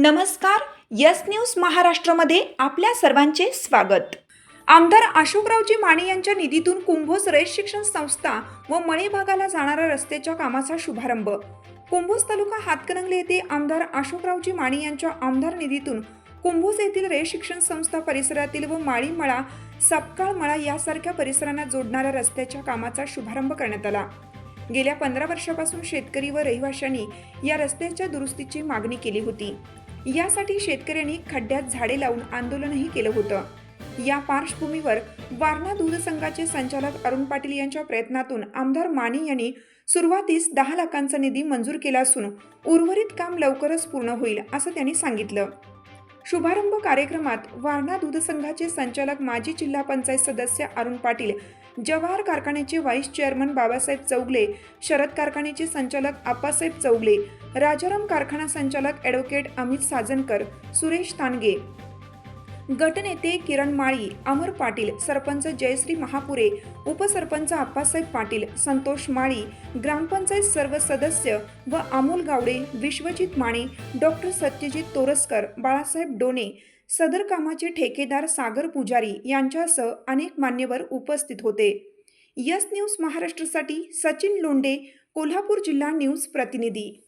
नमस्कार yes news महाराष्ट्रामध्ये आपल्या सर्वांचे स्वागत. आमदार अशोकरावजी माने यांच्या निधीतून कुंभोज रयत शिक्षण संस्था व मळे भागाला जाणाऱ्या रस्त्याच्या कामाचा शुभारंभ. कुंभोज तालुका हातकणंगले येथे आमदार अशोकरावजी माने यांच्या आमदार निधीतून कुंभोज येथील रयत शिक्षण संस्था परिसरातील व माळीमळा सपकाळ मळा यासारख्या परिसरांना जोडणाऱ्या रस्त्याच्या कामाचा शुभारंभ करण्यात आला. गेल्या पंधरा वर्षापासून शेतकरी व रहिवाशांनी या रस्त्याच्या दुरुस्तीची मागणी केली होती. यासाठी शेतकऱ्यांनी खड्ड्यात झाडे लावून आंदोलनही केलं होतं. या पार्श्वभूमीवर वारणा दूध संघाचे संचालक अरुण पाटील यांच्या प्रयत्नातून आमदार माने यांनी सुरुवातीस दहा लाखांचा निधी मंजूर केला असून उर्वरित काम लवकरच पूर्ण होईल असं त्यांनी सांगितलं. शुभारंभ कार्यक्रमात वारणा दूध संघाचे संचालक माजी जिल्हा पंचायत सदस्य अरुण पाटील जवाहर कारखान्याचे व्हाईस चेअरमन बाबासाहेब चौगले शरद कारखान्याचे संचालक आप्पासाहेब चौगले राजाराम कारखाना संचालक ॲडव्होकेट अमित साजनकर सुरेश तानगे गटनेते किरण माळी अमर पाटील सरपंच जयश्री महापुरे उपसरपंच आप्पासाहेब पाटील संतोष माळी ग्रामपंचायत सर्व सदस्य व अमोल गावडे विश्वजित माने डॉक्टर सत्यजित तोरसकर बाळासाहेब डोणे सदर कामाचे ठेकेदार सागर पुजारी यांच्यासह अनेक मान्यवर उपस्थित होते. यस न्यूज महाराष्ट्रासाठी सचिन लोंडे कोल्हापूर जिल्हा न्यूज प्रतिनिधी.